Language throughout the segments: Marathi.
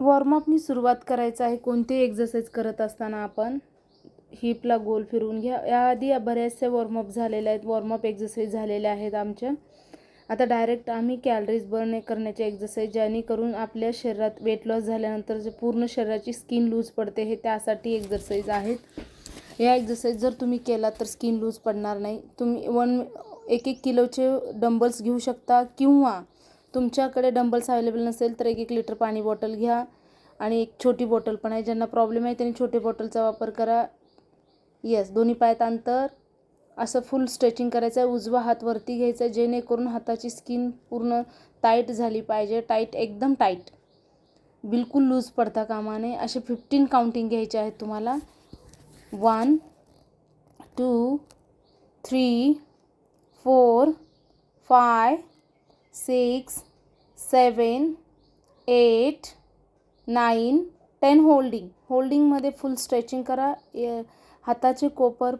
वॉर्मअपनी सुरुवात करायचं आहे. कोणतेही एक्झरसाईज करत असताना आपण हिपला गोल फिरवून घ्या. याआधी या बऱ्याचशा वॉर्मअप झालेल्या आहेत. वॉर्मअप एक्झरसाईज झालेल्या आहेत आमच्या. आता डायरेक्ट आम्ही कॅलरीज बर्न करण्याचे एक्झरसाईज जेणेकरून आपल्या शरीरात वेट लॉस झाल्यानंतर जे पूर्ण शरीराची स्किन लूज पडते हे त्यासाठी एक्झरसाईज आहेत. या एक्झरसाईज जर तुम्ही केला तर स्किन लूज पडणार नाही. तुम्ही वन एक एक किलोचे डंबल्स घेऊ शकता किंवा तुमच्याकडे डंबल्स अवेलेबल नसेल तर एक एक लिटर पाणी बॉटल घ्या. आणि एक छोटी बॉटल पण आहे. ज्यांना प्रॉब्लेम आहे त्यांनी छोट्या बॉटलचा वापर करा. येस दोन्ही पायात अंतर. असं फुल स्ट्रेचिंग करायचं आहे उजवा हात वरती घ्यायचा आहे जेणेकरून हाताची स्किन पूर्ण टाईट झाली पाहिजे. टाईट एकदम टाईट बिलकुल लूज पडता कामा नये. असे फिफ्टीन काउंटिंग घ्यायचे आहेत तुम्हाला. One two three four five six seven eight nine ten holding. होल्डिंगमध्ये full stretching करा. हाताचे कोपर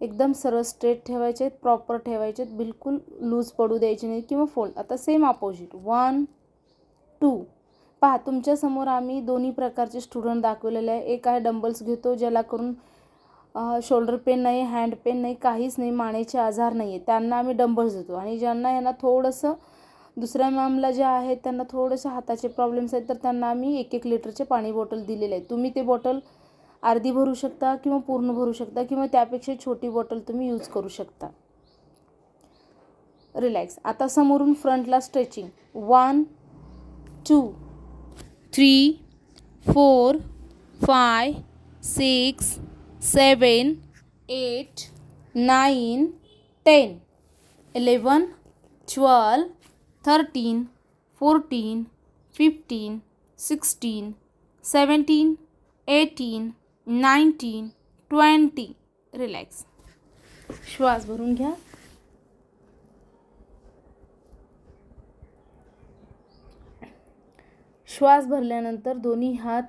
एकदम सरळ स्ट्रेट ठेवायचे आहेत प्रॉपर ठेवायचे आहेत बिलकुल लूज पडू द्यायचे नाही किंवा फोल्ड. आता सेम अपोजिट. One to. पहा तुमच्यासमोर आम्ही दोन्ही प्रकारचे स्टुडंट दाखवलेले आहे. एक आहे डंबल्स घेतो ज्याला करून शोल्डर पेन नाही हँड पेन नाही काहीच नाही मानेचे आजार नाही आहे त्यांना आम्ही डंबल्स देतो. आणि ज्यांना यांना थोडंसं दुसऱ्या मॅमला जे आहेत त्यांना थोडंसं हाताचे प्रॉब्लेम्स आहेत तर त्यांना आम्ही एक एक लिटरचे पाणी बॉटल दिलेले आहे तुम्ही ते बॉटल अर्धी भरू शकता किंवा पूर्ण भरू शकता किंवा त्यापेक्षा छोटी बॉटल तुम्ही यूज करू शकता. रिलॅक्स आता समोरून फ्रंटला stretching one two three four five six seven eight nine ten eleven twelve thirteen fourteen fifteen sixteen seventeen eighteen nineteen twenty relax श्वास भरून घ्या. श्वास भरल्यानंतर दोन्ही हात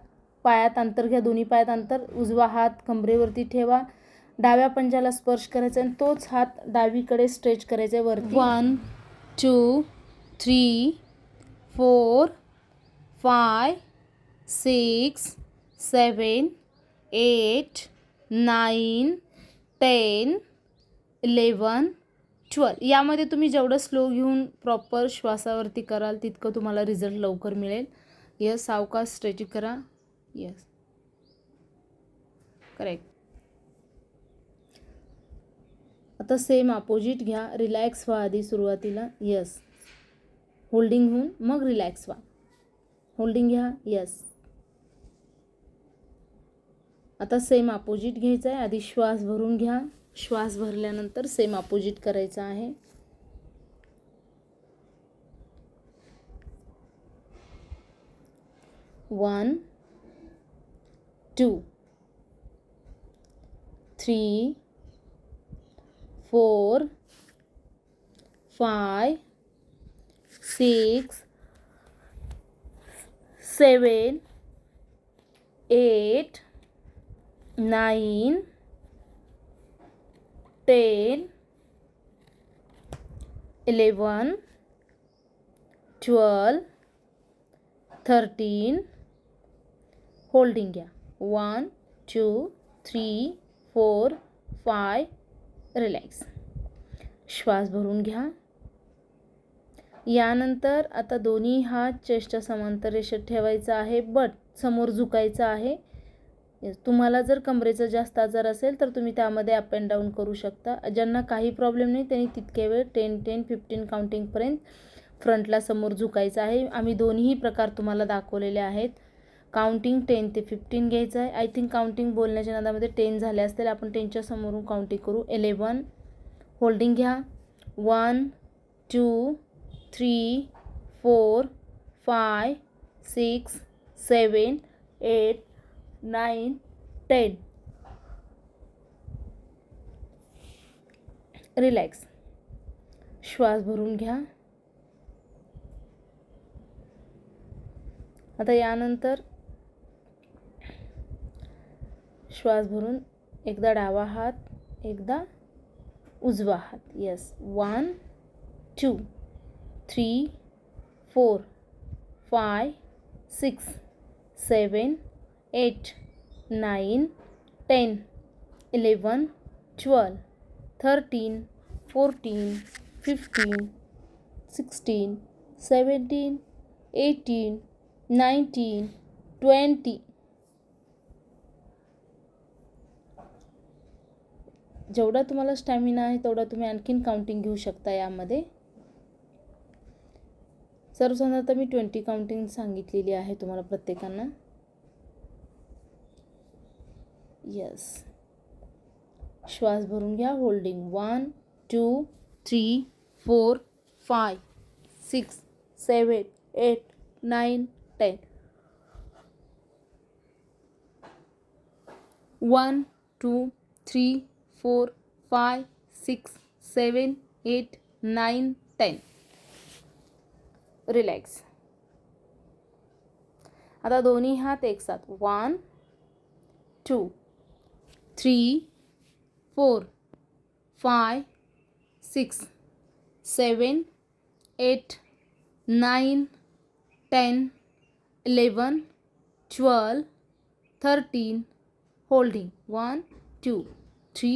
पायात अंतर घ्या. दोन्ही पायात अंतर. उजवा हात कमरेवरती ठेवा. डाव्या पंजाला स्पर्श करायचा आणि तोच हात डावीकडे स्ट्रेच करायचा आहे वरती. One two three four five six seven eight nine ten eleven twelve. यामध्ये तुम्ही जेवढं स्लो घेऊन प्रॉपर श्वासावरती कराल तितकं तुम्हाला रिझल्ट लवकर मिळेल. यस सावकाश स्ट्रेचिंग करा. यस करेक्ट आता सेम अपोजिट घ्या. रिलॅक्स व्हा आधी सुरुवातीला. यस होल्डिंग होऊन मग रिलॅक्स व्हा. होल्डिंग घ्या यस आता सेम अपोजिट घ्यायचं आहे. आधी श्वास भरून घ्या. श्वास भरल्यानंतर सेम अपोजिट करायचं आहे. One two three four five six, seven, eight nine ten, eleven, twelve, thirteen, holding घ्या one, two, three, four five relax. श्वास भरून घ्या। यानंतर आता दोन्ही हात चेष्टा समांतर रेषेत ठेवायचा आहे बट समोर झुकायचं आहे. तुम्हाला जर कमरेचा जास्त आजार असेल तर तुम्ही त्यामध्ये अप अँड डाऊन करू शकता. ज्यांना काही प्रॉब्लेम नाही त्यांनी तितके वेळ टेन टेन फिफ्टीन काउंटिंगपर्यंत फ्रंटला समोर झुकायचं आहे. आम्ही दोन्ही प्रकार तुम्हाला दाखवलेले आहेत. काउंटिंग टेन ते फिफ्टीन घ्यायचं आहे. आय थिंक काउंटिंग बोलण्याच्या नादामध्ये टेन झाले असतील. आपण टेनच्या समोरून काउंटिंग करू. इलेवन होल्डिंग घ्या. One two three four five six seven eight nine ten. Relax. श्वास भरून घ्या. आता यानंतर श्वास भरून एकदा डावा हात एकदा उजवा हात. Yes one two three, four five six, seven, eight, nine, ten, eleven, twelve, thirteen, fourteen, fifteen, sixteen, seventeen, eighteen, nineteen, twenty. जेवढा तुम्हाला स्टॅमिना आहे, तेवढा तुम्ही आणखीन काउंटिंग घेऊ शकता यामध्ये. सर्वसाधारणतः मी ट्वेंटी काउंटिंग सांगितलेली आहे तुम्हाला प्रत्येकांना. यस श्वास भरून घ्या. Holding one two three four five six seven eight nine ten one two three four five six seven eight nine ten relax आता दोन्ही हात एकसाथ one two three four five six seven eight nine ten eleven twelve thirteen holding one two three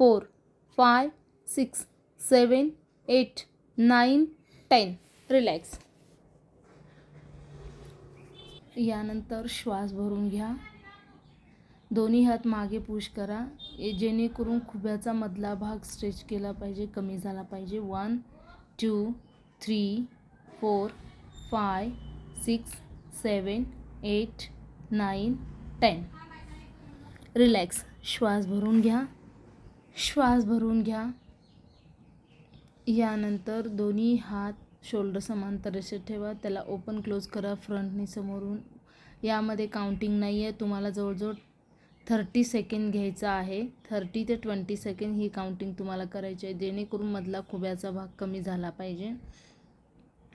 four five six seven eight nine ten relax यानंतर श्वास भरून घ्या. दोन्ही हात मागे पुश करा. ए- जेणेकरून खुब्याचा मधला भाग स्ट्रेच केला पाहिजे कमी झाला पाहिजे. One two three four five six seven eight nine ten relax श्वास भरून घ्या. श्वास भरून घ्या. यानंतर दोन्ही हात शोल्डर समांतर रेषेत ठेवा. त्याला ओपन क्लोज करा फ्रंटनी समोरून. यामध्ये काउंटिंग नाही आहे तुम्हाला जवळजवळ थर्टी सेकंड घ्यायचं आहे. थर्टी ते ट्वेंटी सेकंड ही काउंटिंग तुम्हाला करायची आहे. जेणेकरून मधला खुब्याचा भाग कमी झाला पाहिजे.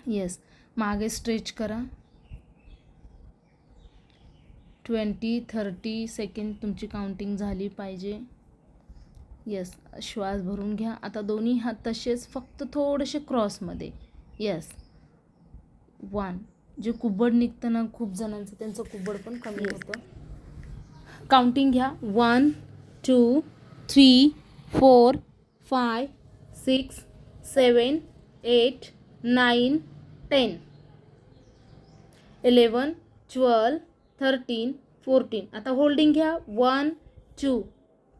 येस मागे स्ट्रेच करा. ट्वेंटी थर्टी सेकंड तुमची काउंटिंग झाली पाहिजे. येस श्वास भरून घ्या. आता दोन्ही हात तसेच फक्त थोडेसे क्रॉसमध्ये. येस वन जे कुबड निघतं ना खूप जणांचं त्यांचं कुबड पण कमी होतं. काउंटिंग घ्या. One two three four five six seven eight nine ten eleven twelve thirteen fourteen आता होल्डिंग घ्या. One two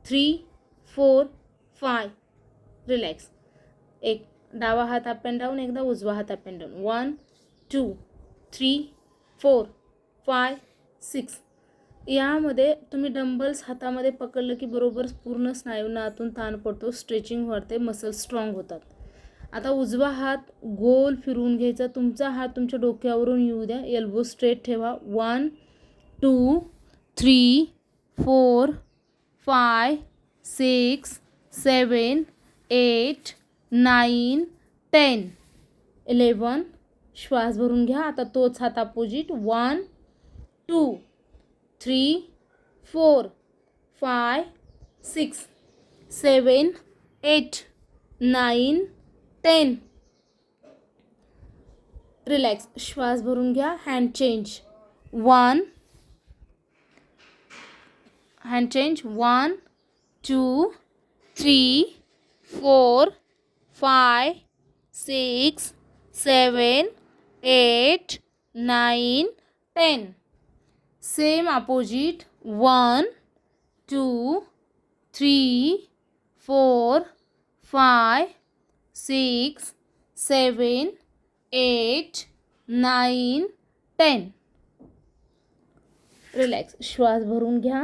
three four five relax एक डावा हात अप अँड डाऊन एकदा उजवा हात up and down one two three four five six यामध्ये तुम्ही डंबल्स हातामध्ये पकडलं की बरोबर पूर्ण स्नायूंना आतून ताण पडतो स्ट्रेचिंग वाढते मसल स्ट्रॉंग होतात. आता उजवा हात गोल फिरवून घ्यायचा. तुमचा हात तुमच्या डोक्यावरून येऊ द्या. एल्बो स्ट्रेट ठेवा. One two three four five six seven eight nine ten. Eleven श्वास भरून घ्या. आता तोच हात opposite. One two three four five six seven eight nine ten. Relax. श्वास भरून घ्या. Hand change. One hand change. One two three four five six seven eight nine ten same opposite one two three four five six seven eight nine ten relax श्वास भरून घ्या.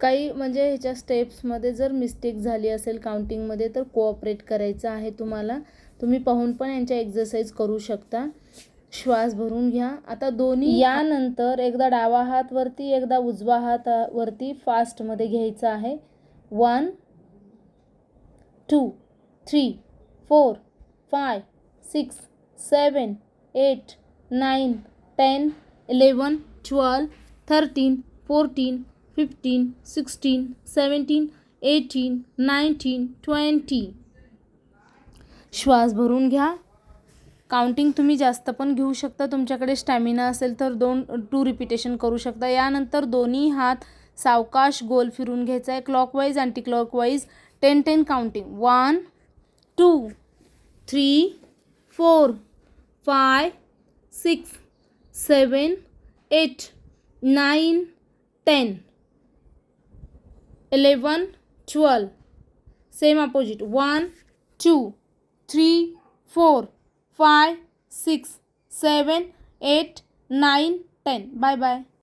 काही म्हणजे ह्याच्या स्टेप्समध्ये जर मिस्टेक झाली असेल काउंटिंगमध्ये तर कोऑपरेट करायचं आहे तुम्हाला. तुम्ही पाहून पण यांच्या एक्झरसाईज करू शकता. श्वास भरून घ्या. आता दोन्ही यानंतर एकदा डावा हात वरती एकदा उजवा हात वरती फास्टमध्ये घ्यायचं आहे. One two three four five six seven eight nine ten eleven twelve thirteen fourteen fifteen sixteen seventeen eighteen nineteen twenty श्वास भरून घ्या. काउंटिंग तुम्ही जास्त पण घेऊ शकता. तुमच्याकडे स्टॅमिना असेल तर दोन टू रिपिटेशन करू शकता. यानंतर दोन्ही हात सावकाश गोल फिरून घ्यायचा आहे. Clockwise anti clockwise ten ten counting one two three four five six seven eight nine ten 11 12 same opposite. 1 2 3 4 5 6 7 8 9 10 bye bye